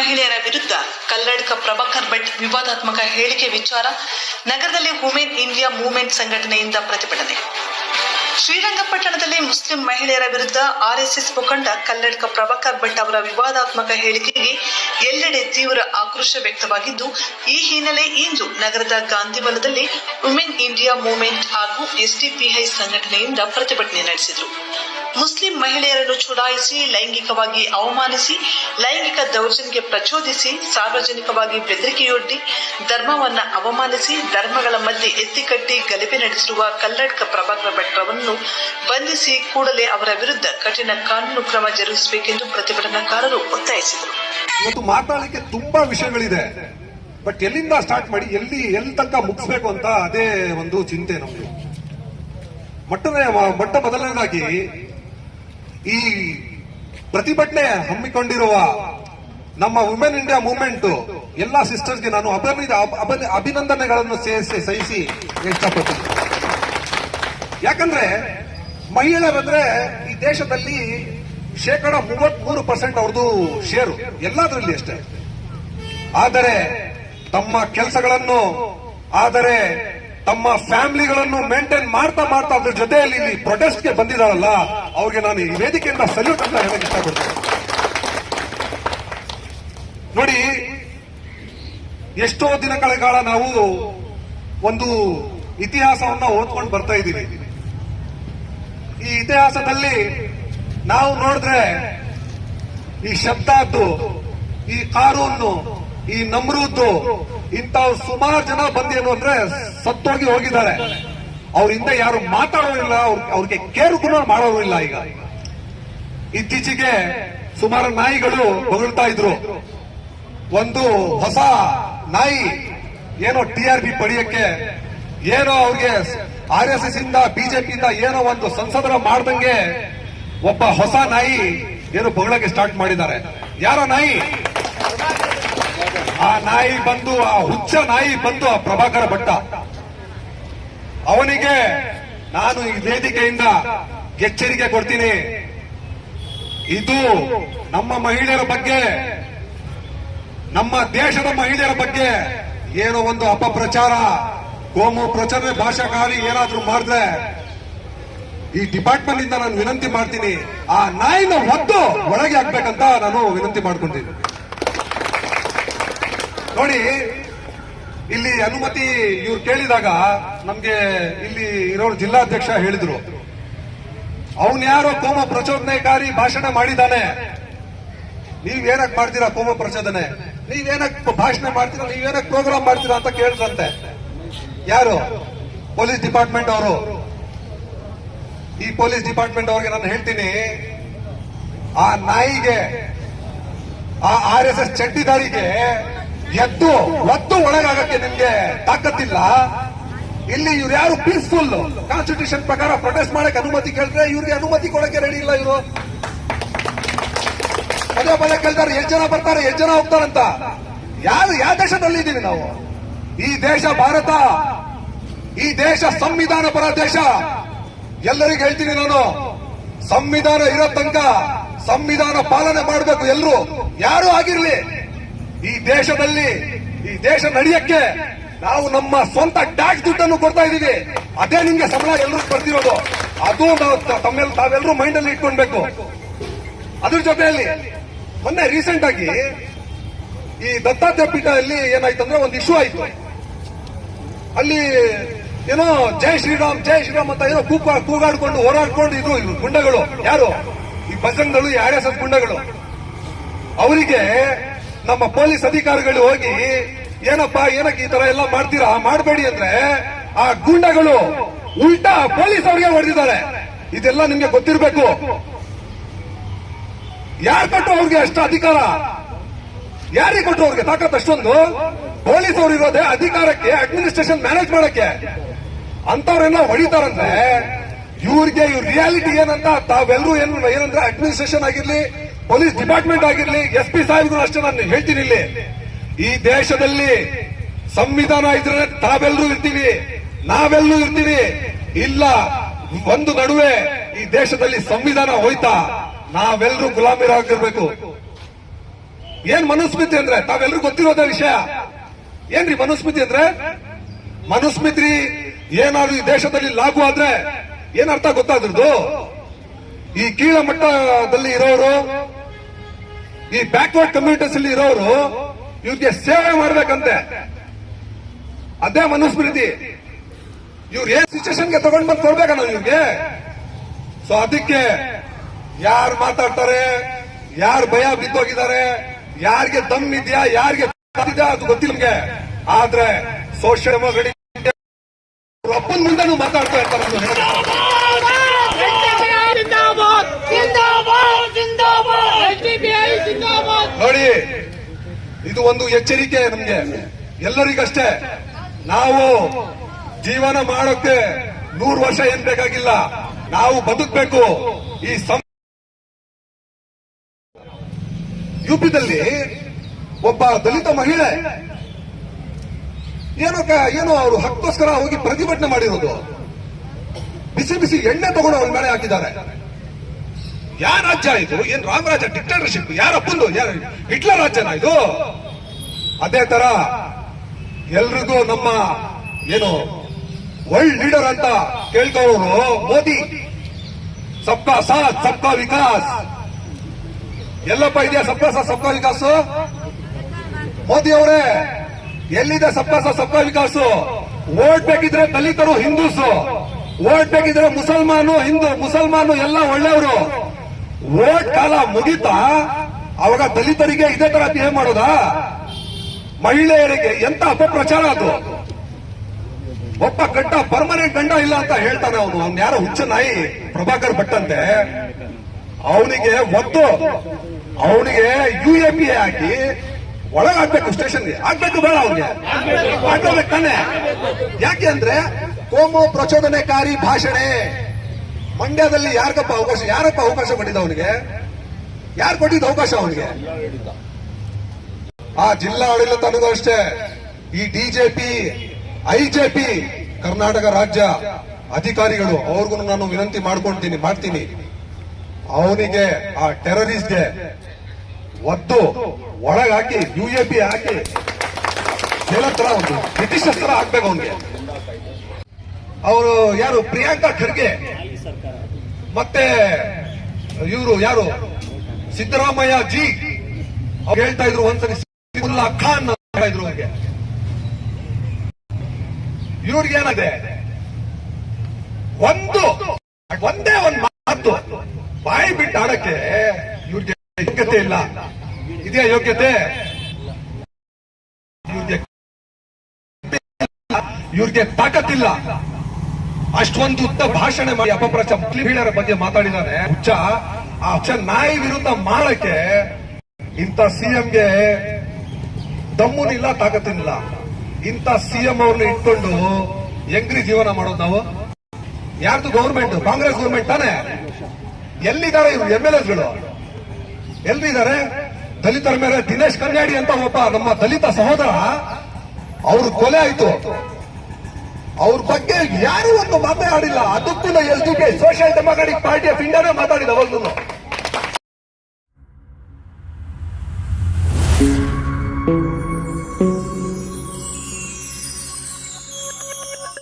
ಮಹಿಳೆಯರ ವಿರುದ್ಧ ಕಲ್ಲಡ್ಕ ಪ್ರಭಾಕರ್ ಭಟ್ ವಿವಾದಾತ್ಮಕ ಹೇಳಿಕೆ ವಿಚಾರ, ನಗರದಲ್ಲಿ ವುಮೆನ್ ಇಂಡಿಯಾ ಮೂವ್ಮೆಂಟ್ ಸಂಘಟನೆಯಿಂದ ಪ್ರತಿಭಟನೆ. ಶ್ರೀರಂಗಪಟ್ಟಣದಲ್ಲಿ ಮುಸ್ಲಿಂ ಮಹಿಳೆಯರ ವಿರುದ್ಧ ಆರ್ಎಸ್ಎಸ್ ಮುಖಂಡ ಕಲ್ಲಡ್ಕ ಪ್ರಭಾಕರ್ ಭಟ್ ಅವರ ವಿವಾದಾತ್ಮಕ ಹೇಳಿಕೆಗೆ ಎಲ್ಲೆಡೆ ತೀವ್ರ ಆಕ್ರೋಶ ವ್ಯಕ್ತವಾಗಿದ್ದು, ಈ ಹಿನ್ನೆಲೆ ಇಂದು ನಗರದ ಗಾಂಧಿವನದಲ್ಲಿ ವುಮೆನ್ ಇಂಡಿಯಾ ಮೂವ್ಮೆಂಟ್ ಹಾಗೂ ಎಸ್ಡಿಪಿಐ ಸಂಘಟನೆಯಿಂದ ಪ್ರತಿಭಟನೆ ನಡೆಸಿದರು. ಮುಸ್ಲಿಂ ಮಹಿಳೆಯರನ್ನು ಚುಡಾಯಿಸಿ, ಲೈಂಗಿಕವಾಗಿ ಅವಮಾನಿಸಿ, ಲೈಂಗಿಕ ದೌರ್ಜನ್ಯಕ್ಕೆ ಪ್ರಚೋದಿಸಿ, ಸಾರ್ವಜನಿಕವಾಗಿ ಬೆದರಿಕೆಯೊಡ್ಡಿ, ಧರ್ಮವನ್ನ ಅವಮಾನಿಸಿ, ಧರ್ಮಗಳ ಮಧ್ಯೆ ಎತ್ತಿಕಟ್ಟಿ ಗಲಭೆ ನಡೆಸಿರುವ ಕಲ್ಲಡ್ಕ ಪ್ರಭಾಕರ ಭಟ್ರವನ್ನು ಬಂಧಿಸಿ ಕೂಡಲೇ ಅವರ ವಿರುದ್ಧ ಕಠಿಣ ಕಾನೂನು ಕ್ರಮ ಜರುಗಿಸಬೇಕೆಂದು ಪ್ರತಿಭಟನಾಕಾರರು ಒತ್ತಾಯಿಸಿದರು. ಇವತ್ತು ಮಾತಾಡಲಿಕ್ಕೆ ತುಂಬಾ ವಿಷಯಗಳಿದೆ. ಬಟ್ ಎಲ್ಲಿಂದ ಸ್ಟಾರ್ಟ್ ಮಾಡಿ, ಎಲ್ಲಿ ಎಲ್ಲಿ ತನಕ ಮುಗಿಸ್ಬೇಕು ಅಂತ ಅದೇ ಒಂದು ಚಿಂತೆ ನಮ್ದು. ಮೊಟ್ಟನೇ ಮೊಟ್ಟ ಮೊದಲನೇದಾಗಿ ಈ ಪ್ರತಿಭಟನೆ ಹಮ್ಮಿಕೊಂಡಿರುವ ನಮ್ಮ ವುಮೆನ್ ಇಂಡಿಯಾ ಮೂವ್ಮೆಂಟ್ ಎಲ್ಲಾ ಸಿಸ್ಟರ್ಸ್ಗೆ ನಾನು ಅಭಿನಂದ ಅಭಿ- ಅಭಿನಂದನೆಗಳನ್ನು ಸೇರಿಸಿ ಸಹಿಸಿ ಇಷ್ಟಪಡ್ತೀನಿ. ಯಾಕಂದ್ರೆ ಮಹಿಳೆಯರಂದ್ರೆ ಈ ದೇಶದಲ್ಲಿ ಶೇಕಡ ಮೂವತ್ಮೂರು ಪರ್ಸೆಂಟ್ ಅವ್ರದ್ದು ಶೇರು ಎಲ್ಲದರಲ್ಲಿ ಅಷ್ಟೇ. ಆದರೆ ತಮ್ಮ ಕೆಲಸಗಳನ್ನು, ಆದರೆ ತಮ್ಮ ಫ್ಯಾಮಿಲಿಗಳನ್ನು ಮೇಂಟೈನ್ ಮಾಡ್ತಾ ಮಾಡ್ತಾ ಅದ್ರ ಜೊತೆಯಲ್ಲಿ ಇಲ್ಲಿ ಪ್ರೊಟೆಸ್ಟ್ಗೆ ಬಂದಿದಾರಲ್ಲ ಅವ್ರಿಗೆ ನಾನು ಈ ವೇದಿಕೆಯಿಂದ ಸಲ್ಯೂಟ್ ಅಂತ ಹೇಳಕ್ ಇಷ್ಟಪಡ್ತೇನೆ. ನೋಡಿ, ಎಷ್ಟೋ ದಿನಗಳ ಕಾಲ ನಾವು ಒಂದು ಇತಿಹಾಸವನ್ನ ಓದ್ಕೊಂಡು ಬರ್ತಾ ಇದ್ದೀವಿ. ಈ ಇತಿಹಾಸದಲ್ಲಿ ನಾವು ನೋಡಿದ್ರೆ ಈ ಶಬ್ದಾದ್ದು, ಈ ಕಾರೂನ್ ಈ ನಮ್ರೂದ್ದು ಇಂಥವ್ ಸುಮಾರು ಜನ ಬಂದೇನು ಅಂದ್ರೆ ಸತ್ತೋಗಿ ಹೋಗಿದ್ದಾರೆ. ಅವ್ರ ಹಿಂದೆ ಯಾರು ಮಾತಾಡೋರಿಲ್ಲ ಅವ್ರ್- ಅವ್ರಿಗೆ ಕೇರು ಕೂಡ ಮಾಡೋರು ಇಲ್ಲ ಈಗ. ಇತ್ತೀಚೆಗೆ ಸುಮಾರು ನಾಯಿಗಳು ಹೊಗಳ್ತಾ ಇದ್ರು. ಒಂದು ಹೊಸ ನಾಯಿ ಏನೋ ಟಿ ಆರ್ ಬಿ ಪಡೆಯಕ್ಕೆ, ಏನೋ ಅವ್ರಿಗೆ ಆರ್ ಎಸ್ ಎಸ್ ಇಂದ ಬಿಜೆಪಿಯಿಂದ ಏನೋ ಒಂದು ಸಂಸದರ ಮಾಡ್ದಂಗೆ ಒಬ್ಬ ಹೊಸ ನಾಯಿ ಏನು ಬಗಳಕ್ಕೆ ಸ್ಟಾರ್ಟ್ ಮಾಡಿದ್ದಾರೆ. ಯಾರ ನಾಯಿ? ಆ ನಾಯಿ ಬಂದು, ಆ ಹುಚ್ಚ ನಾಯಿ ಬಂದು ಆ ಪ್ರಭಾಕರ ಭಟ್ಟ. ಅವನಿಗೆ ನಾನು ಈ ವೇದಿಕೆಯಿಂದ ಎಚ್ಚರಿಕೆ ಕೊಡ್ತೀನಿ. ಇದು ನಮ್ಮ ಮಹಿಳೆಯರ ಬಗ್ಗೆ, ನಮ್ಮ ದೇಶದ ಮಹಿಳೆಯರ ಬಗ್ಗೆ ಏನೋ ಒಂದು ಅಪಪ್ರಚಾರ, ಕೋಮು ಪ್ರಚಾರ ಭಾಷಾಕಾರಿ ಏನಾದ್ರೂ ಮಾಡಿದ್ರೆ ಈ ಡಿಪಾರ್ಟ್ಮೆಂಟ್ ಇಂದ ನಾನು ವಿನಂತಿ ಮಾಡ್ತೀನಿ. ಆ ನಾಯಿನ ಒದ್ದು ಒಳಗೆ ಹಾಕ್ಬೇಕಂತ ನಾನು ವಿನಂತಿ ಮಾಡ್ಕೊಂತೀನಿ. ನೋಡಿ, ಇಲ್ಲಿ ಅನುಮತಿ ಇವ್ರು ಕೇಳಿದಾಗ ನಮ್ಗೆ ಇಲ್ಲಿ ಇರೋರು ಜಿಲ್ಲಾಧ್ಯಕ್ಷ ಹೇಳಿದ್ರು. ಅವನ್ ಯಾರೋ ಕೋಮ ಪ್ರಚೋದನೆಕಾರಿ ಭಾಷಣ ಮಾಡಿದ್ದಾನೆ. ನೀವೇನಕ್ ಮಾಡ್ತೀರಾ ಕೋಮ ಪ್ರಚೋದನೆ? ನೀವೇನಕ್ ಭಾಷಣ ಮಾಡ್ತೀರಾ? ನೀವೇನಕ್ ಪ್ರೋಗ್ರಾಮ್ ಮಾಡ್ತೀರಾ ಅಂತ ಕೇಳಿದ್ರಂತೆ. ಯಾರು? ಪೊಲೀಸ್ ಡಿಪಾರ್ಟ್ಮೆಂಟ್ ಅವರು. ಈ ಪೊಲೀಸ್ ಡಿಪಾರ್ಟ್ಮೆಂಟ್ ಅವ್ರಿಗೆ ನಾನು ಹೇಳ್ತೀನಿ, ಆ ನಾಯಿಗೆ, ಆ ಆರ್ ಎಸ್ ಎಸ್ ಚಡ್ಡಿದಾರಿಗೆ ಎದ್ದು ಒತ್ತು ಒಳಗಾಗಕ್ಕೆ ನಿಮ್ಗೆ ತಾಕತ್ತಿಲ್ಲ? ಇಲ್ಲಿ ಇವ್ರು ಯಾರು ಪೀಸ್ಫುಲ್ ಕಾನ್ಸ್ಟಿಟ್ಯೂಷನ್ ಪ್ರಕಾರ ಪ್ರೊಟೆಸ್ಟ್ ಮಾಡಕ್ಕೆ ಅನುಮತಿ ಕೇಳಿದ್ರೆ ಇವ್ರಿಗೆ ಅನುಮತಿ ಕೊಡಕ್ಕೆ ರೆಡಿ ಇಲ್ಲ ಇವರು. ಪದೇ ಪದೇ ಕೇಳ್ತಾರೆ, ಎಷ್ಟು ಜನ ಬರ್ತಾರೆ, ಎಷ್ಟು ಜನ ಹೋಗ್ತಾರಂತ? ಯಾರು, ಯಾವ ದೇಶದಲ್ಲಿ ಇದ್ದೀವಿ ನಾವು? ಈ ದೇಶ ಭಾರತ, ಈ ದೇಶ ಸಂವಿಧಾನ ಪರ ದೇಶ. ಎಲ್ಲರಿಗೂ ಹೇಳ್ತೀನಿ ನಾನು, ಸಂವಿಧಾನ ಇರೋ ತನಕ ಸಂವಿಧಾನ ಪಾಲನೆ ಮಾಡಬೇಕು ಎಲ್ಲರೂ ಯಾರು ಆಗಿರ್ಲಿ ಈ ದೇಶದಲ್ಲಿ, ಈ ದೇಶ ನಡೆಯಕ್ಕೆ ನಾವು ನಮ್ಮ ಸ್ವಂತ ಟ್ಯಾಕ್ಸ್ ದುಡ್ಡನ್ನು ಕೊಡ್ತಾ ಇದ್ದೀವಿ. ಅದೇ ನಿಮ್ಗೆ ಸಂಬಳ ಎಲ್ಲರೂ ಬರ್ತಿರೋದು ಅದು ನಾವು ತಮ್ಮೆಲ್ಲ ತಾವೆಲ್ಲರೂ ಮೈಂಡ್ ಅಲ್ಲಿ ಇಟ್ಕೊಳ್ಬೇಕು. ಅದ್ರ ಜೊತೆಯಲ್ಲಿ, ಮೊನ್ನೆ ರೀಸೆಂಟ್ ಆಗಿ ಈ ದತ್ತಾತ್ರೇಯ ಪೀಠದಲ್ಲಿ ಏನಾಯ್ತಂದ್ರೆ ಒಂದು ಇಶ್ಯೂ ಆಯ್ತು. ಅಲ್ಲಿ ಏನೋ ಜೈ ಶ್ರೀರಾಮ್ ಜೈ ಶ್ರೀರಾಮ್ ಅಂತ ಏನೋ ಕೂಗ ಕೂಗಾಡ್ಕೊಂಡು ಹೋರಾಡ್ಕೊಂಡು ಇದ್ರು ಇವ್ರು ಗುಂಡಗಳು. ಯಾರು? ಈ ಬಸಂಗಗಳು ಯಾರ್ಯಾಸ ಗುಂಡಗಳು. ಅವರಿಗೆ ನಮ್ಮ ಪೊಲೀಸ್ ಅಧಿಕಾರಿಗಳು ಹೋಗಿ, ಏನಪ್ಪಾ, ಏನಕ್ಕೆ ಈ ತರ ಎಲ್ಲ ಮಾಡ್ತೀರಾ? ಮಾಡಬೇಡಿ ಅಂದ್ರೆ ಆ ಗುಂಡಗಳು ಉಲ್ಟಾ ಪೊಲೀಸ್ ಅವರಿಗೆ ಹೊಡೆದಿದ್ದಾರೆ. ಇದೆಲ್ಲ ನಿಮ್ಗೆ ಗೊತ್ತಿರಬೇಕು. ಯಾರು ಕೊಟ್ಟು ಅವ್ರಿಗೆ ಅಷ್ಟು ಅಧಿಕಾರ? ಯಾರಿಗೆ ಕೊಟ್ಟರು ಅವ್ರಿಗೆ? ತಾಕತ್ ಅಷ್ಟೊಂದು? ಪೊಲೀಸ್ ಅವ್ರು ಇರೋದೇ ಅಧಿಕಾರಕ್ಕೆ ಅಡ್ಮಿನಿಸ್ಟ್ರೇಷನ್ ಮ್ಯಾನೇಜ್ ಮಾಡಕ್ಕೆ. ಅಂತವ್ರೆಲ್ಲ ಹೊಡಿತಾರಂದ್ರೆ ಇವ್ರಿಗೆ ಇವ್ರ ರಿಯಾಲಿಟಿ ಏನಂತ ತಾವೆಲ್ಲರೂ ಏನು ಏನಂದ್ರೆ ಅಡ್ಮಿನಿಸ್ಟ್ರೇಷನ್ ಆಗಿರ್ಲಿ ಪೊಲೀಸ್ ಡಿಪಾರ್ಟ್ಮೆಂಟ್ ಆಗಿರ್ಲಿ, ಎಸ್ ಪಿ ಸಾಹೇಬ್ಗಳು ಅಷ್ಟೇ ನಾನು ಹೇಳ್ತೀನಿ ಇಲ್ಲಿ. ಈ ದೇಶದಲ್ಲಿ ಸಂವಿಧಾನ ಇದ್ರೆ ತಾವೆಲ್ಲರೂ ಇರ್ತೀವಿ, ನಾವೆಲ್ಲರೂ ಇರ್ತೀವಿ. ಇಲ್ಲ, ಒಂದು ನಡುವೆ ಈ ದೇಶದಲ್ಲಿ ಸಂವಿಧಾನ ಹೋಯ್ತಾ, ನಾವೆಲ್ಲರೂ ಗುಲಾಮಿರಾಗಿರ್ಬೇಕು. ಏನ್ ಮನುಸ್ಮೃತಿ ಅಂದ್ರೆ, ತಾವೆಲ್ಲರೂ ಗೊತ್ತಿರೋದೇ ವಿಷಯ. ಏನ್ರಿ ಮನುಸ್ಮೃತಿ ಅಂದ್ರೆ? ಮನುಸ್ಮೃತಿ ಏನಾದ್ರು ಈ ದೇಶದಲ್ಲಿ ಲಾಗು ಆದ್ರೆ ಏನರ್ಥ ಗೊತ್ತಾದ್ರದ್ದು? ಈ ಕೀಳ ಮಟ್ಟದಲ್ಲಿ ಇರೋರು ಈ ಬ್ಯಾಕ್ವರ್ಡ್ ಕಮ್ಯುನಿಟೀಸ್ ಅಲ್ಲಿ ಇರೋರು ಇವ್ರಿಗೆ ಸೇವೆ ಮಾಡ್ಬೇಕಂತೆ. ಅದೇ ಮನುಸ್ಮೃತಿ ಇವ್ರು ಏನ್ ಸಿಚುವೇಶನ್ಗೆ ತಗೊಂಡ್ ಬಂದು ಕೊಡ್ಬೇಕ ನಾವು ಇವ್ರಿಗೆ? ಸೊ ಅದಕ್ಕೆ ಯಾರು ಮಾತಾಡ್ತಾರೆ, ಯಾರು ಭಯ ಬಿದ್ದೋಗಿದ್ದಾರೆ, ಯಾರಿಗೆ ದಮ್ ಇದೆಯಾ, ಯಾರಿಗೆ ಅದು ಗೊತ್ತಿಲ್ಲ ನಿಮ್ಗೆ. ಆದ್ರೆ ಸೋಷಿಯಲ್ ಡೆಮೋಕ್ರೆಟಿಕ್ ಅಪ್ಪನ ಮುಂದೆ ಮಾತಾಡ್ತಾ ಇರ್ತಾರೆ ಜಿಂದಾಬಾದ್! ಜಿಂದಾಬಾದ್! ಜಿಂದಾಬಾದ್! ಜಿಂದಾಬಾದ್! ನೋಡಿ, ಇದು ಒಂದು ಎಚ್ಚರಿಕೆ ನಮ್ಗೆ. ಎಲ್ಲರಿಗಷ್ಟೇ, ನಾವು ಜೀವನ ಮಾಡೋಕ್ಕೆ ನೂರು ವರ್ಷ ಏನ್ ಬೇಕಾಗಿಲ್ಲ. ನಾವು ಬದುಕಬೇಕು. ಈ ಸಂ ಯುಪಿದಲ್ಲಿ ಒಬ್ಬ ದಲಿತ ಮಹಿಳೆ ಏನೋ ಏನೋ ಅವರು ಹಕ್ಕೋಸ್ಕರ ಹೋಗಿ ಪ್ರತಿಭಟನೆ ಮಾಡಿರೋದು. ಬಿಸಿ ಬಿಸಿ ಎಣ್ಣೆ ತಗೊಂಡು ಅವ್ರ ಮೇಲೆ ಹಾಕಿದ್ದಾರೆ. ಯಾರ ರಾಜ್ಯ ಇದು? ಏನ್ ರಾಮರಾಜ ಡಿಕ್ಟೇಟರ್ಶಿಪ್ ಯಾರ ಅಪ್ಪಂದು ಯಾರು ಹಿಟ್ಲರ್ ರಾಜ್ಯನ ಇದು? ಅದೇ ತರ ಎಲ್ರಿಗೂ ನಮ್ಮ ಏನು ವರ್ಲ್ಡ್ ಲೀಡರ್ ಅಂತ ಕೇಳ್ಕೊಳ್ಳೋರು ಮೋದಿ. ಸಬ್ಕಾ ಸಾತ್ ಸಬ್ಕಾ ವಿಕಾಸ್. ಎಲ್ಲಪ್ಪ ಇದೆಯಾ ಸಬ್ಕಾ ಸಾಥ್, ಸಬ್ಕಾ ವಿಕಾಸ್? ಮೋದಿ ಅವರೇ, ಎಲ್ಲಿದೆ ಸಬ್ಕಾ ಸಾಥ್, ಸಬ್ಕಾ ವಿಕಾಸ್? ಓಟ್ ಬೇಕಿದ್ರೆ ದಲಿತರು ಹಿಂದೂಸು. ಓಟ್ ಬೇಕಿದ್ರೆ ಮುಸಲ್ಮಾನು ಹಿಂದೂ, ಮುಸಲ್ಮಾನು ಎಲ್ಲ ಒಳ್ಳೆಯವರು. ಓಟ್ ಕಾಲ ಮುಗಿತಾ, ಅವಾಗ ದಲಿತರಿಗೆ ಇದೇ ತರ ಬಿಹೇವ್ ಮಾಡೋದಾ? ಮಹಿಳೆಯರಿಗೆ ಎಂತ ಅಪಪ್ರಚಾರ ಅದು? ಒಬ್ಬ ಗಂಡ ಪರ್ಮನೆಂಟ್ ಗಂಡ ಇಲ್ಲ ಅಂತ ಹೇಳ್ತಾನೆ ಅವನು. ಅವ್ನ ಯಾರೋ ಹುಚ್ಚ ನಾಯಿ, ಪ್ರಭಾಕರ್ ಭಟ್ ಅಂತೆ. ಅವನಿಗೆ ಒತ್ತು. ಅವನಿಗೆ ಯು ಎ ಪಿ ಹಾಕಿ ಒಳಗಾಗ್ಬೇಕು ಸ್ಟೇಷನ್ಗೆ ಆಗ್ಬೇಕು ಬೇಡ ಅವನಿಗೆ. ಆಗ್ಬೇಕು ತಾನೆ. ಯಾಕೆ ಅಂದ್ರೆ ಕೋಮು ಪ್ರಚೋದನೆಕಾರಿ ಭಾಷಣೆ. ಮಂಡ್ಯದಲ್ಲಿ ಯಾರಿಗಪ್ಪ ಅವಕಾಶ ಯಾರಪ್ಪ ಅವಕಾಶ ಕೊಟ್ಟಿದ್ದ ಅವನಿಗೆ? ಯಾರು ಕೊಟ್ಟಿದ್ದ ಅವಕಾಶ ಅವನಿಗೆ? ಆ ಜಿಲ್ಲಾ ಅನ್ನೋದು ಅಷ್ಟೇ. ಈ ಡಿಜೆಪಿ ಐಜೆಪಿ ಕರ್ನಾಟಕ ರಾಜ್ಯ ಅಧಿಕಾರಿಗಳು, ಅವ್ರಿಗೂ ನಾನು ವಿನಂತಿ ಮಾಡ್ಕೊಂತೀನಿ ಮಾಡ್ತೀನಿ. ಅವನಿಗೆ, ಆ ಟೆರರಿಸ್ಟ್ಗೆ ಒದ್ದು ಒಳಗಾಕಿ, ಯು ಎ ಪಿ ಹಾಕಿ ತರ ಒಂದು ಬ್ರಿಟಿಷ್ ಹತ್ರ ಹಾಕ್ಬೇಕು ಅವನಿಗೆ. ಅವರು ಯಾರು? ಪ್ರಿಯಾಂಕಾ ಖರ್ಗೆ. ಮತ್ತೆ ಇವರು ಯಾರು? ಸಿದ್ದರಾಮಯ್ಯ ಜಿ. ಅವ್ರು ಹೇಳ್ತಾ ಇದ್ರು ಒಂದ್ಸರಿ ಖಾನ್ ಇದ್ರು ಹಾಗೆ ಇವ್ರಿಗೆ ಏನಿದೆ ಒಂದು, ಒಂದೇ ಒಂದು ಮಾತು. ಬಾಯಿ ಬಿಟ್ಟು ಆಡಕ್ಕೆ ಇವ್ರಿಗೆ ಯೋಗ್ಯತೆ ಇಲ್ಲ. ಇದೇ ಯೋಗ್ಯತೆ? ಇವ್ರಿಗೆ ಇವ್ರಿಗೆ ತಾಕತ್ತಿಲ್ಲ. ಅಷ್ಟೊಂದು ಉದ್ದ ಭಾಷಣ ಮಾಡಿ ಅಪಪ್ರಚಾರ ಮುಸ್ಲಿಂ ಬಗ್ಗೆ ಮಾತಾಡಿದ್ದಾರೆ. ಹುಚ್ಚ, ಆ ಹುಚ್ಚ ನಾಯಿ ವಿರುದ್ಧ ಮಾಡಕ್ಕೆ ಇಂಥ ಸಿಎಂಗೆ ದಮ್ಮುನಿಲ್ಲ, ತಾಕತ್ತಿನಿಲ್ಲ. ಇಂಥ ಸಿಎಂ ಅವ್ರನ್ನ ಇಟ್ಕೊಂಡು ಹೆಂಗ್ರಿ ಜೀವನ ಮಾಡೋದು ನಾವು? ಯಾರ್ದು ಗೌರ್ಮೆಂಟ್ ಕಾಂಗ್ರೆಸ್ ಗೌರ್ಮೆಂಟ್ ತಾನೆ? ಎಲ್ಲಿದ್ದಾರೆ ಇವ್ರು ಎಂ ಎಲ್ ಎಸ್ಗಳು? ಎಲ್ಲಿದ್ದಾರೆ? ದಲಿತರ ಮೇಲೆ ದಿನೇಶ್ ಕನ್ಯಾಡಿ ಅಂತ ಒಬ್ಬ ನಮ್ಮ ದಲಿತ ಸಹೋದರ, ಅವ್ರ ಕೊಲೆ ಆಯ್ತು. ಅವ್ರ ಬಗ್ಗೆ ಯಾರು ಒಂದು ಮಾತೇ ಆಡಿಲ್ಲ. ಅದಕ್ಕೂ L G K social democratic party of ಇಂಡಿಯಾನೇ ಮಾತಾಡಿದ ಅವಾಗ್ಲೂ